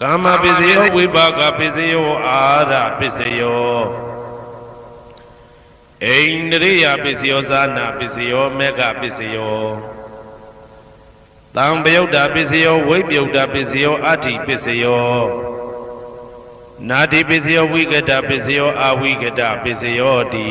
ကာမပစ္စယောဝိပါကပစ္စယောအာရပစ္စယောအိန္ဒြိယပစ္စယောဇာနာပစ္စယောမေဃပစ္စယောတံပယုတ်တာပစ္စယောဝိပယုတ်တာပစ္စယောအဋ္ဌိပစ္စယောနာတိပစ္စယောဝိကတပစ္စယောအဝိကတပစ္စယောတိ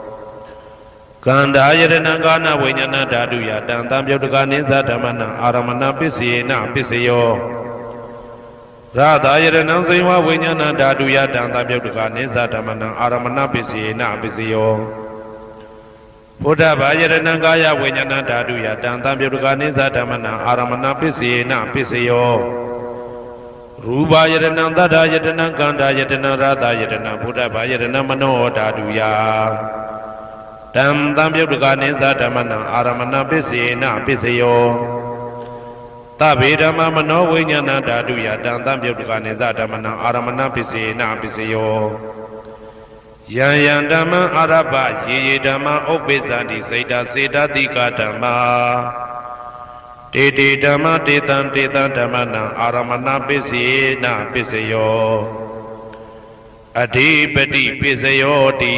ကန္တာယရဏံကာနဝိညာဏဓာတုယတံသံပယုတ်တကနိသဓမ္မနံအာရမဏပစ္စေနပစ္စယောရသာယရဏံစိဝဝိညာဏဓာတုယတံသံပယုတ်တကနိသဓမ္မနံအာရမဏပစ္စေနပစ္စယောဘုဒ္ဓဘာယရဏံကာယဝိညာဏဓာတုယတံသံပယုတ်တကနိသဓမ္မနံအာရမဏပစ္စေနပစ္စယောရူပယရဏံသတ္တယတနံကန္တာယတနံရသယတနံဘုဒ္ဓဘာယရဏံမနောဓာတုယ တံသံပြုတ်တကနိသဓမ္မနံအာရမဏပစ္စေနပစ္စယောသဗ္ဗေဓမ္မမနောဝိညာဏဓာတုယတံသံပြုတ်တကနိသဓမ္မနံအာရမဏပစ္စေနပစ္စယောယံယံဓမ္မံအာရပယေယေဓမ္မဥပ္ပိသန္တိစေတစေတတိကဓမ္မာတေတေဓမ္မတေတံတေတံဓမ္မနံအာရမဏပစ္စေနပစ္စယောအဓိပတိပစ္စယောတိ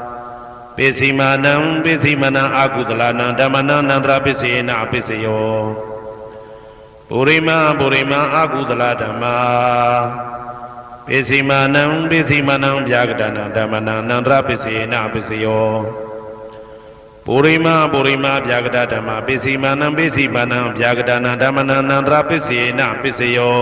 ပိစီမာနံပိစီမနံအာကုသလနံဓမ္မနံနန္တရပိစေနပိစယောပုရိမပုရိမအာကုသလဓမ္မာပိစီမာနံပိစီမနံဗျာကတနံဓမ္မနံနန္တရပိစေနပိစယောပုရိမပုရိမဗျာကတဓမ္မာပိစီမာနံပိစီမနံဗျာကတနံဓမ္မနံနန္တရပိစေနပိစယော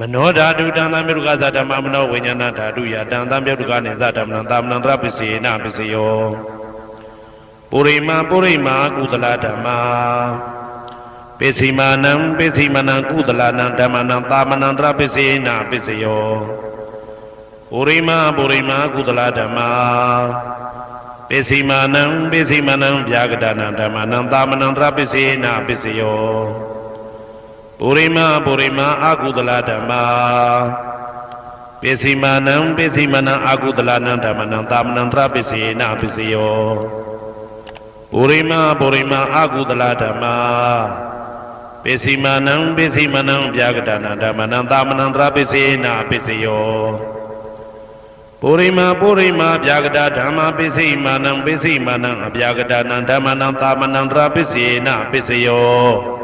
မနောဓာတုတံသံပြုတ်ကသဓမ္မမနောဝိညာဏဓာတုယတံသံပြုတ်ကနေသဓမ္မနံသာမဏံတရပစ္စေနပစ္စယောပုရိမာပုရိမာကုသလဓမ္မာပိစိမာနံပိစိမနံကုသလနံဓမ္မနံသာမဏံတရပစ္စေနပစ္စယောပုရိမာပုရိမာကုသလဓမ္မာပိစိမာနံပိစိမနံဗျာကတနံဓမ္မနံသာမဏံတရပစ္စေနပစ္စယော ပုရိမပုရိမအာကုသလဓမ္မာပိစိမာနံပိစိမနံအာကုသလနံဓမ္မနံသာမဏံတရပိစေနပိစယောပုရိမပုရိမအာကုသလဓမ္မာပိစိမာနံပိစိမနံဗျာကတနာဓမ္မနံသာမဏံတရပိစေနပိစယောပုရိမပုရိမဗျာကတဓမ္မာပိစိမာနံပိစိမာနံအဗျာကတနံဓမ္မနံသာမဏံတရပိစေနပိစယော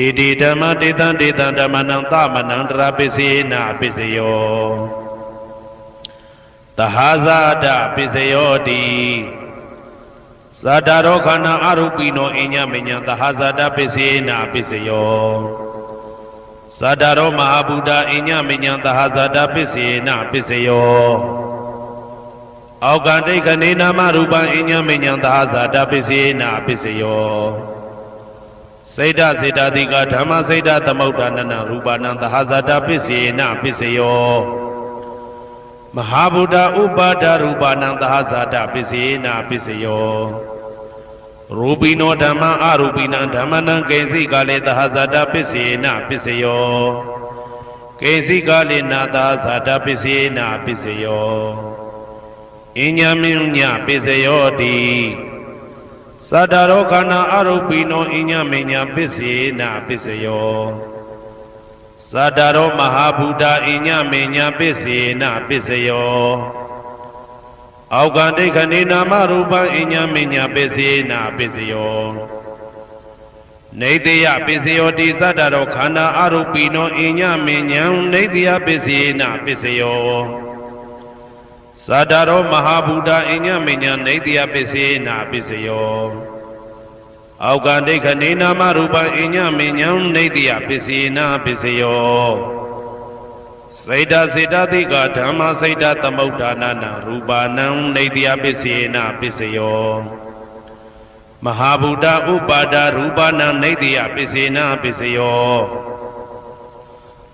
တေတိဓမ္မတေတံတေတံဓမ္မနံသမနံတရာပစ္စေနပစ္စယောတဟာဇာတပစ္စယောတိသတ္တရောခန္ဓာအရုပိနောအညမညံတဟာဇာတပစ္စေနပစ္စယောသတ္တရောမဟာဗုဒ္ဓအညမညံတဟာဇာတပစ္စေနပစ္စယောအောက်ကတိတ်ကနေနာမရူပံအညမညံတဟာဇာတပစ္စေနပစ္စယော စေတစေတတိကဓမ္မစေတသမုဋ္ဌာနနရူပနံသဟဇာတပစ္စေနပစ္စယောမဟာဗုဒ္ဓဥပါဒရူပနံသဟဇာတပစ္စေနပစ္စယောရူပိနောဓမ္မအရူပိနံဓမ္မနံကေစီကလေသဟဇာတပစ္စေနပစ္စယောကေစီကလေနာသဟဇာတပစ္စေနပစ္စယောအညမင်းညပစ္စယောတိ သတ္တရောခန္ဓာအရုပိနောအညမေညာပစ္စေနာပစ္စယောသတ္တရောမဟာဗုဒ္ဓအညမေညာပစ္စေနာပစ္စယောအောက်ကဒိဋ္ဌနေနာမရူပံအညမေညာပစ္စေနာပစ္စယောနေတယပစ္စယောတိသတ္တရောခန္ဓာအရုပိနောအညမဉ္ဉံနေတယပစ္စယေနပစ္စယော သတ္တရောမဟာဗုဒ္ဓအညမဉ္ဉံနေတယပစ္စယေနပစ္စယောအောက်ကဒိဋ္ဌနေနာမရူပအညမဉ္ဉံနေတယပစ္စယေနပစ္စယောစေတစေတသိကဓမ္မစေတသမုဋ္ဌာနာနာရူပါနံနေတယပစ္စယေနပစ္စယောမဟာဗုဒ္ဓဥပါဒရူပနာနေတယပစ္စေနာပစ္စယော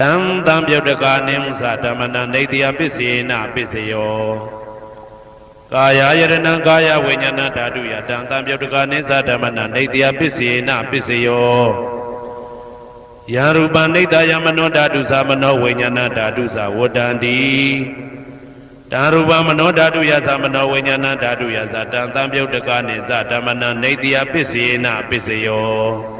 တံတံပြုတ်တကာနိသဓမ္မနနေတယပစ္စေနပစ္စယောကာယယရဏံကာယဝိညာဏဓာတုယတံတံပြုတ်တကာနိသဓမ္မနနေတယပစ္စေနပစ္စယောယံရူပနိတယမနောဓာတုသမနောဝိညာဏဓာတုသဝတ္တန္တိတံရူပမနောဓာတုယသမနောဝိညာဏဓာတုယသတံတံပြုတ်တကာနိသဓမ္မနနေတယပစ္စေနပစ္စယော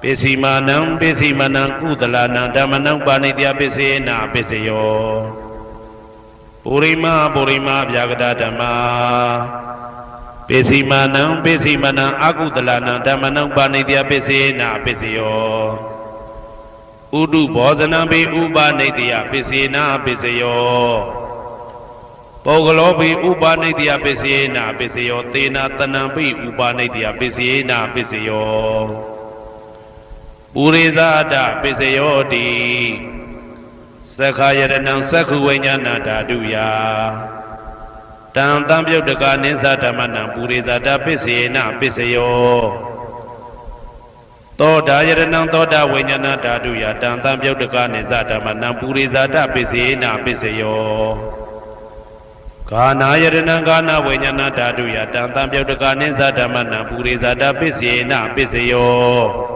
ပိစီမာနံပိစီမာနံကုသလနံဓမ္မနံပါဏိတယပစ္စေနပစ္စယောပုရိမာပုရိမာဗျာကတဓမ္မာပိစီမာနံပိစီမာနံအကုသလနံဓမ္မနံပါဏိတယပစ္စေနပစ္စယောဥဒုဘောဇနံပိဥပနိတယပစ္စေနပစ္စယောပုဂ္ဂလောပိဥပနိတယပစ္စေနပစ္စယောသေနာတနံပိဥပနိတယပစ္စေနပစ္စယော ပုရိသဒပစ္စယောတိသက္ခာယရဏံသက္ခုဝိညာဏဓာတုယတံတံပြုတ်တကနိသဓမ္မနံပုရိသဒပစ္စေနပစ္စယောသောတာယရဏံသောတာဝိညာဏဓာတုယတံတံပြုတ်တကနိသဓမ္မနံပုရိသဒပစ္စေနပစ္စယောကာနာယရဏံကာနာဝိညာဏဓာတုယတံတံပြုတ်တကနိသဓမ္မနံပုရိသဒပစ္စေနပစ္စယော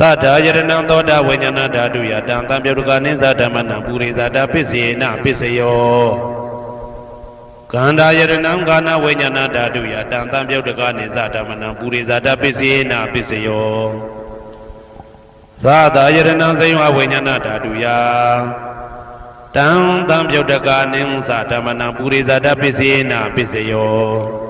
တထာယရဏံသောတာဝိညာဏဓာတုယတံတံပြုတ်ကနိသဓမ္မနံပုရိသတာပစ္စေနပစ္စယောကန္တာယရဏံကာနဝိညာဏဓာတုယတံတံပြုတ်ကနိသဓမ္မနံပုရိသတာပစ္စေနပစ္စယောရာသာယရဏံဇိဝဝိညာဏဓာတုယတံတံပြုတ်ကနိသဓမ္မနံပုရိသတာပစ္စေနပစ္စယော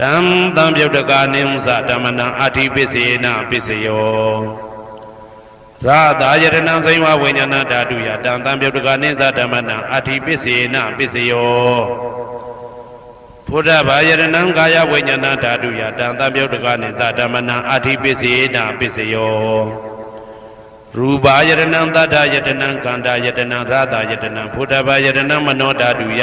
တံတံပြုတ်တကနိသဓမ္မနံအာတိပစ္စေနပစ္စယောရာသာယရဏံစိဝဝိညာဏဓာတုယာတံတံပြုတ်တကနိသဓမ္မနံအာတိပစ္စေနပစ္စယောဘုဒ္ဓဘာယရဏံကာယဝိညာဏဓာတုယတံတံပြုတ်တကနိသဓမ္မနံအာထိပစ္စေနာပစ္စယောရူပါယရဏံသတ္ထယတနံခန္ဓာယတနံရသယတနံဘုဒ္ဓဘာယရဏံမနောဓာတုယ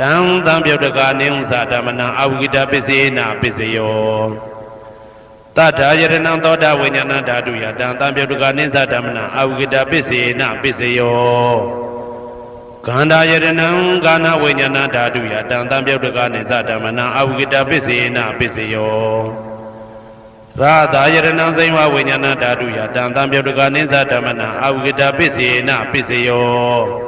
တံတံပြုတ်တကနိဥ္စဓမ္မနံအဝိကတပစ္စေနာပစ္စယောတထာယရဏံသောတာဝိညာဏဓာတုယတံတံပြုတ်တကနိစ္စဓမ္မနံအဝိကတပစ္စေနာပစ္စယောခန္ဓာယရဏံကာနဝိညာဏဓာတုယတံတံပြုတ်တကနိစ္စဓမ္မနံအဝိကတပစ္စေနာပစ္စယောရာသာယရဏံစိမ္ဝဝိညာဏဓာတုယတံတံပြုတ်တကနိစ္စဓမ္မနံအဝိကတပစ္စေနာပစ္စယော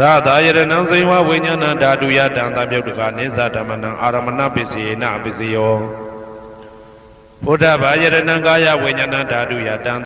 ရသာယရဏံစေဝဝိညာဏဓာတုယတံသံပြုတ်တကနိသဓမ္မနံအာရမဏပစ္စေနပစ္စယောဘုဒ္ဓဘာယရဏံကာယဝိညာဏဓာတုယတံ